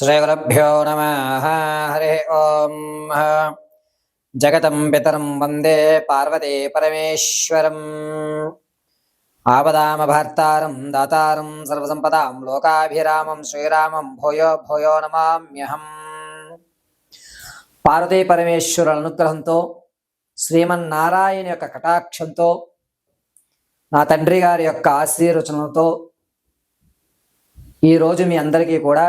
శ్రీగురుభ్యో నమ హరి ఓం జగతం పితరం వందే పార్వతీ పరమేశ్వరం ఆపదామభర్తారం దాతారం సర్వసంపదాం లోకాభిరామం శ్రీరామం భూయో భూయో నమామ్యహం పార్వతీ పరమేశ్వరుల అనుగ్రహంతో శ్రీమన్నారాయణ యొక్క కటాక్షంతో నా తండ్రి గారి యొక్క ఆశీర్వచనంతో ఈరోజు మీ అందరికీ కూడా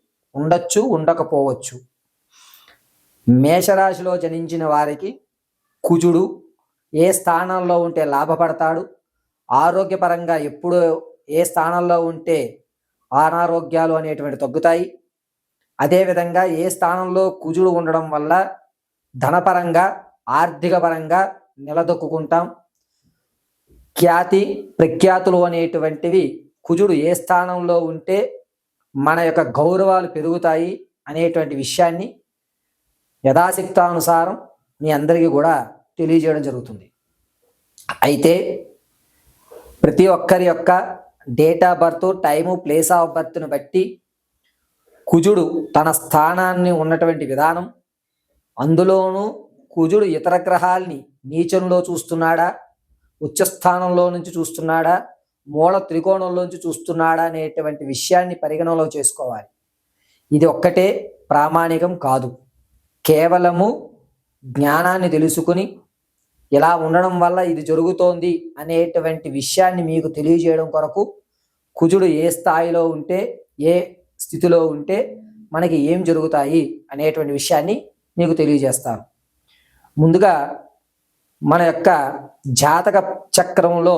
ఉండొచ్చు ఉండకపోవచ్చు. మేషరాశిలో జనించిన వారికి కుజుడు ఏ స్థానంలో ఉంటే లాభపడతాడు? ఆరోగ్యపరంగా ఎప్పుడు ఏ స్థానంలో ఉంటే అనారోగ్యాలు అనేటువంటి తగ్గుతాయి. అదేవిధంగా ఏ స్థానంలో కుజుడు ఉండడం వల్ల ధనపరంగా ఆర్థిక పరంగా నిలదొక్కుంటాం ఖ్యాతి ప్రఖ్యాతులు అనేటువంటివి కుజుడు ఏ స్థానంలో ఉంటే మన యొక్క గౌరవాలు పెరుగుతాయి అనేటువంటి విషయాన్ని యథాశక్తానుసారం మీ అందరికీ కూడా తెలియజేయడం జరుగుతుంది. అయితే ప్రతి ఒక్కరి యొక్క date of birth time place of బర్త్ను బట్టి కుజుడు తన స్థానాన్ని ఉన్నటువంటి విధానం అందులోనూ కుజుడు ఇతర గ్రహాల్ని నీచంలో చూస్తున్నాడా ఉచ్చస్థానంలో నుంచి చూస్తున్నాడా మూల త్రికోణంలోంచి చూస్తున్నాడా అనేటువంటి విషయాన్ని పరిగణనలో చేసుకోవాలి. ఇది ఒక్కటే ప్రామాణికం కాదు. కేవలము జ్ఞానాన్ని తెలుసుకుని ఇలా ఉండడం వల్ల ఇది జరుగుతోంది అనేటువంటి విషయాన్ని మీకు తెలియజేయడం కొరకు కుజుడు ఏ స్థాయిలో ఉంటే ఏ స్థితిలో ఉంటే మనకి ఏం జరుగుతాయి అనేటువంటి విషయాన్ని మీకు తెలియజేస్తాను. ముందుగా మన యొక్క జాతక చక్రంలో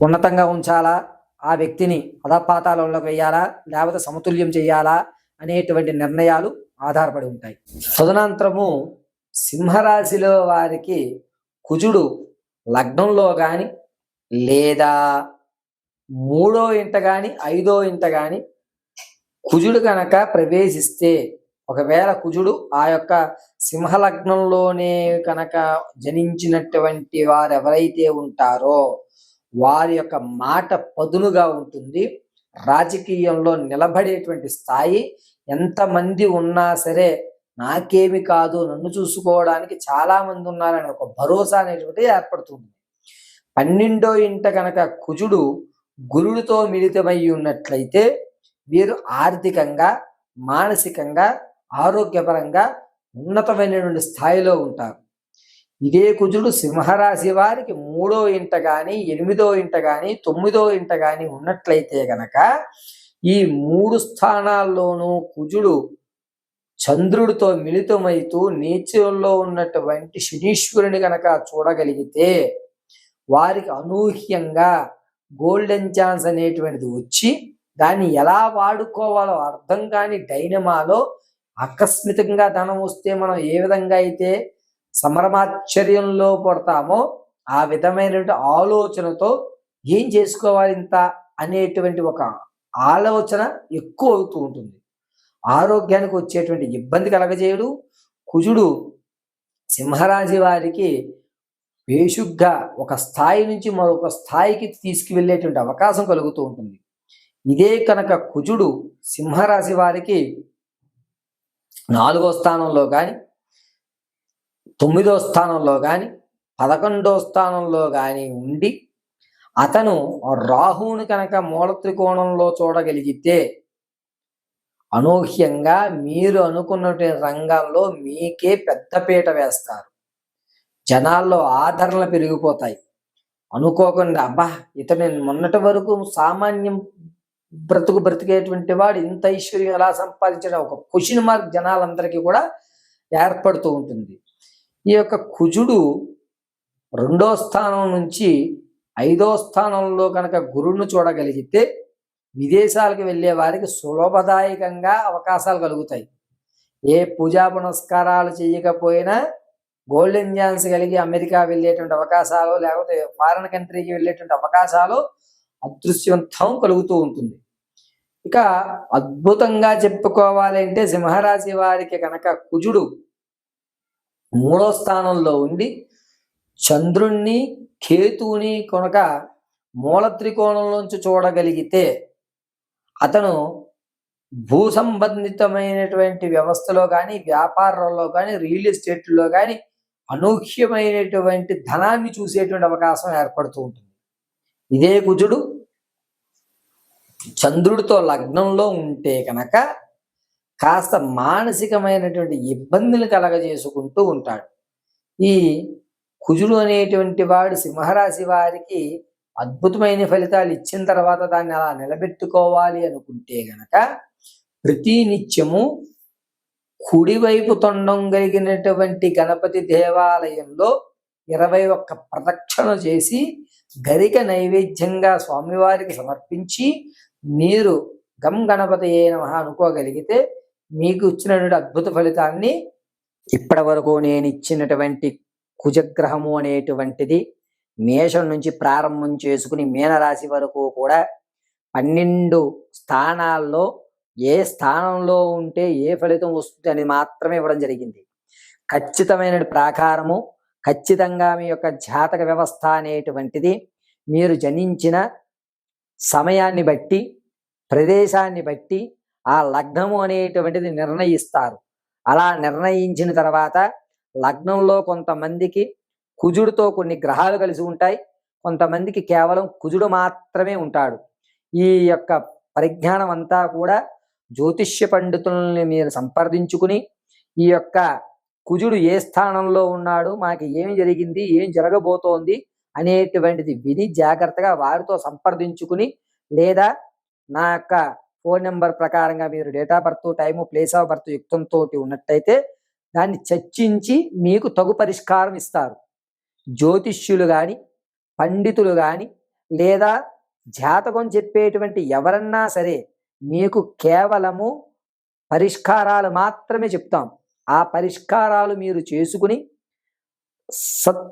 ఉన్నతంగా ఉంచాలా? ఆ వ్యక్తిని అధపాతాళంలోకి వేయాలా? లేకపోతే సమతుల్యం చేయాలా? అనేటువంటి నిర్ణయాలు ఆధారపడి ఉంటాయి. తదనంతరము సింహరాశిలో వారికి కుజుడు లగ్నంలో కానీ లేదా మూడో ఇంట కానీ ఐదో ఇంట కానీ కుజుడు కనుక ప్రవేశిస్తే ఒకవేళ కుజుడు ఆ యొక్క సింహలగ్నంలోనే కనుక జనించినటువంటి వారు ఎవరైతే ఉంటారో వారి యొక్క మాట పదునుగా ఉంటుంది. రాజకీయంలో నిలబడేటువంటి స్థాయి ఎంతమంది ఉన్నా సరే నాకేమి కాదు నన్ను చూసుకోవడానికి చాలా మంది ఉన్నారనే ఒక భరోసా అనేటువంటిది ఏర్పడుతుంది. పన్నెండో ఇంట కనుక కుజుడు గురుడితో మిళితమై ఉన్నట్లయితే వీరు ఆర్థికంగా మానసికంగా ఆరోగ్యపరంగా ఉన్నతమైనటువంటి స్థాయిలో ఉంటారు. ఇదే కుజుడు సింహరాశి వారికి మూడో ఇంట కానీ ఎనిమిదో ఇంట కానీ తొమ్మిదో ఇంట కానీ ఉన్నట్లయితే గనక ఈ మూడు స్థానాల్లోనూ కుజుడు చంద్రుడితో మిళితమైతూ నీచంలో ఉన్నటువంటి శనీశ్వరుని గనక చూడగలిగితే వారికి అనూహ్యంగా గోల్డెన్ ఛాన్స్ అనేటువంటిది వచ్చి దాన్ని ఎలా వాడుకోవాలో అర్థం కాని డైనమాలో ఆకస్మికంగా ధనం వస్తే మనం ఏ విధంగా అయితే సంభ్రమాశ్చర్యంలో పడతామో ఆ విధమైనటువంటి ఆలోచనతో ఏం చేసుకోవాలి ఇంత అనేటువంటి ఒక ఆలోచన ఎక్కువ అవుతూ ఉంటుంది. ఆరోగ్యానికి వచ్చేటువంటి ఇబ్బంది కలగజేయడు. కుజుడు సింహరాశి వారికి వేషుగ్గా ఒక స్థాయి నుంచి మరొక స్థాయికి తీసుకువెళ్ళేటువంటి అవకాశం కలుగుతూ ఉంటుంది. ఇదే కనుక కుజుడు సింహరాశి వారికి నాలుగో స్థానంలో కానీ తొమ్మిదో స్థానంలో కానీ పదకొండో స్థానంలో కానీ ఉండి అతను రాహువుని కనుక మూల త్రికోణంలో చూడగలిగితే అనూహ్యంగా మీరు అనుకున్నటువంటి రంగాల్లో మీకే పెద్దపీట వేస్తారు. జనాల్లో ఆదరణ పెరిగిపోతాయి. అనుకోకుండా అబ్బా ఇతను మొన్నటి వరకు సామాన్యం బ్రతుకు బ్రతికేటువంటి వాడు ఇంత ఐశ్వర్యం ఎలా సంపాదించడం? ఒక క్వశ్చన్ మార్క్ జనాలందరికీ కూడా ఏర్పడుతూ ఉంటుంది. ఈ యొక్క కుజుడు రెండో స్థానం నుంచి ఐదో స్థానంలో కనుక గురువును చూడగలిగితే విదేశాలకు వెళ్ళే వారికి సులభదాయకంగా అవకాశాలు కలుగుతాయి. ఏ పూజా పునస్కారాలు చేయకపోయినా గోల్డెన్ ఛాన్స్ కలిగి అమెరికా వెళ్ళేటువంటి అవకాశాలు లేకపోతే ఫారిన్ కంట్రీకి వెళ్ళేటువంటి అవకాశాలు అదృశ్యవంతం కలుగుతూ ఉంటుంది. ఇక అద్భుతంగా చెప్పుకోవాలి అంటే సింహరాశి వారికి కనుక కుజుడు మూడో స్థానంలో ఉండి చంద్రుణ్ణి కేతువుని కొనక మూల త్రికోణంలోంచి చూడగలిగితే అతను భూ సంబంధితమైనటువంటి వ్యవస్థలో కానీ వ్యాపారంలో కానీ రియల్ ఎస్టేట్లో కానీ అనూహ్యమైనటువంటి ధనాన్ని చూసేటువంటి అవకాశం ఏర్పడుతూ ఉంటుంది. ఇదే కుజుడు చంద్రుడితో లగ్నంలో ఉంటే కనుక కాస్త మానసికమైనటువంటి ఇబ్బందులు కలగజేసుకుంటూ ఉంటాడు. ఈ కుజుడు అనేటువంటి వాడు సింహరాశి వారికి అద్భుతమైన ఫలితాలు ఇచ్చిన తర్వాత దాన్ని అలా నిలబెట్టుకోవాలి అనుకుంటే గనక ప్రతి నిత్యము కుడివైపు తొండం కలిగినటువంటి గణపతి దేవాలయంలో ఇరవై ఒక్క ప్రదక్షిణ చేసి గరిక నైవేద్యంగా స్వామివారికి సమర్పించి మీరు గం గణపతి ఏ నమః అనుకోగలిగితే మీకు ఇచ్చినటువంటి అద్భుత ఫలితాన్ని ఇప్పటి వరకు నేను ఇచ్చినటువంటి కుజగ్రహము అనేటువంటిది మేషం నుంచి ప్రారంభం చేసుకుని మీనరాశి వరకు కూడా పన్నెండు స్థానాల్లో ఏ స్థానంలో ఉంటే ఏ ఫలితం వస్తుంది అని మాత్రమే ఇవ్వడం జరిగింది. ఖచ్చితమైన ప్రాకారము ఖచ్చితంగా మీ యొక్క జాతక వ్యవస్థ అనేటువంటిది మీరు జనించిన సమయాన్ని బట్టి ప్రదేశాన్ని బట్టి ఆ లగ్నము అనేటువంటిది నిర్ణయిస్తారు. అలా నిర్ణయించిన తర్వాత లగ్నంలో కొంతమందికి కుజుడితో కొన్ని గ్రహాలు కలిసి ఉంటాయి. కొంతమందికి కేవలం కుజుడు మాత్రమే ఉంటాడు. ఈ యొక్క పరిజ్ఞానం అంతా కూడా జ్యోతిష్య పండితుల్ని మీరు సంప్రదించుకుని ఈ యొక్క కుజుడు ఏ స్థానంలో ఉన్నాడు మాకు ఏమి జరిగింది ఏం జరగబోతోంది అనేటువంటిది విని జాగ్రత్తగా వారితో సంప్రదించుకుని లేదా నా యొక్క ఫోన్ నెంబర్ ప్రకారంగా మీరు date of birth time place of birth యుక్తంతో ఉన్నట్టయితే దాన్ని చర్చించి మీకు తగు పరిష్కారం ఇస్తారు. జ్యోతిష్యులు కానీ పండితులు కానీ లేదా జాతకం చెప్పేటువంటి ఎవరన్నా సరే మీకు కేవలము పరిష్కారాలు మాత్రమే చెప్తాం. ఆ పరిష్కారాలు మీరు చేసుకుని సత్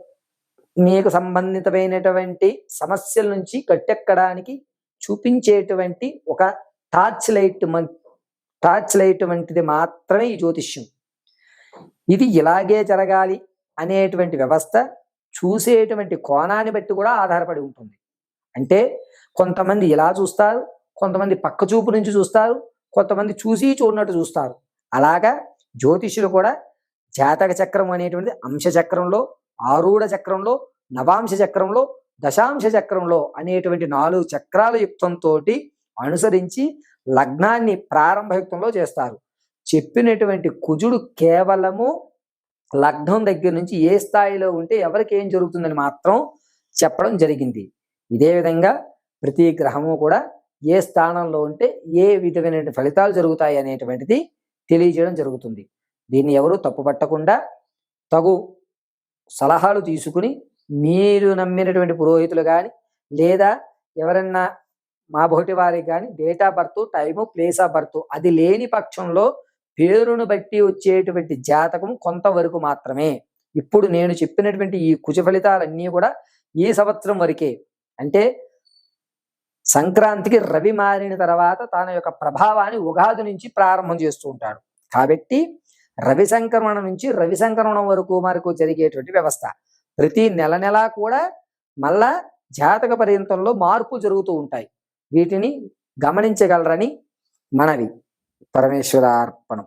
మీకు సంబంధితమైనటువంటి సమస్యల నుంచి గట్టెక్కడానికి చూపించేటువంటి ఒక టార్చ్ లైట్ టార్చ్ లైట్ వంటిది మాత్రమే ఈ జ్యోతిష్యం. ఇది ఇలాగే జరగాలి అనేటువంటి వ్యవస్థ చూసేటువంటి కోణాన్ని బట్టి కూడా ఆధారపడి ఉంటుంది. అంటే కొంతమంది ఇలా చూస్తారు కొంతమంది పక్క చూపు నుంచి చూస్తారు కొంతమంది చూసి చూడనట్టు చూస్తారు. అలాగా జ్యోతిష్యులు కూడా జాతక చక్రం అనేటువంటిది అంశ చక్రంలో ఆరూఢ చక్రంలో నవాంశ చక్రంలో దశాంశ చక్రంలో అనేటువంటి నాలుగు చక్రాల యుక్తంతో అనుసరించి లగ్నాన్ని ప్రారంభయుక్తంలో చేస్తారు. చెప్పినటువంటి కుజుడు కేవలము లగ్నం దగ్గర నుంచి ఏ స్థాయిలో ఉంటే ఎవరికి ఏం జరుగుతుందని మాత్రం చెప్పడం జరిగింది. ఇదే విధంగా ప్రతి గ్రహము కూడా ఏ స్థానంలో ఉంటే ఏ విధమైన ఫలితాలు జరుగుతాయి అనేటువంటిది తెలియజేయడం జరుగుతుంది. దీన్ని ఎవరు తప్పుపట్టకుండా తగు సలహాలు తీసుకుని మీరు నమ్మినటువంటి పురోహితులు కానీ లేదా ఎవరన్నా మా బోటి వారికి కానీ date of birth time place of birth అది లేని పక్షంలో పేరును బట్టి వచ్చేటువంటి జాతకం కొంతవరకు మాత్రమే. ఇప్పుడు నేను చెప్పినటువంటి ఈ కుజ ఫలితాలన్నీ కూడా ఈ సంవత్సరం వరకే. అంటే సంక్రాంతికి రవి మారిన తర్వాత తన యొక్క ప్రభావాన్ని ఉగాది నుంచి ప్రారంభం చేస్తూ ఉంటాడు. కాబట్టి రవి సంక్రమణ నుంచి రవి సంక్రమణం వరకు మనకు జరిగేటువంటి వ్యవస్థ. ప్రతి నెల నెలా కూడా మళ్ళా జాతక పర్యంతంలో మార్పు జరుగుతూ ఉంటాయి. వీటిని గమనించగలరని మనవి. పరమేశ్వరార్పణం.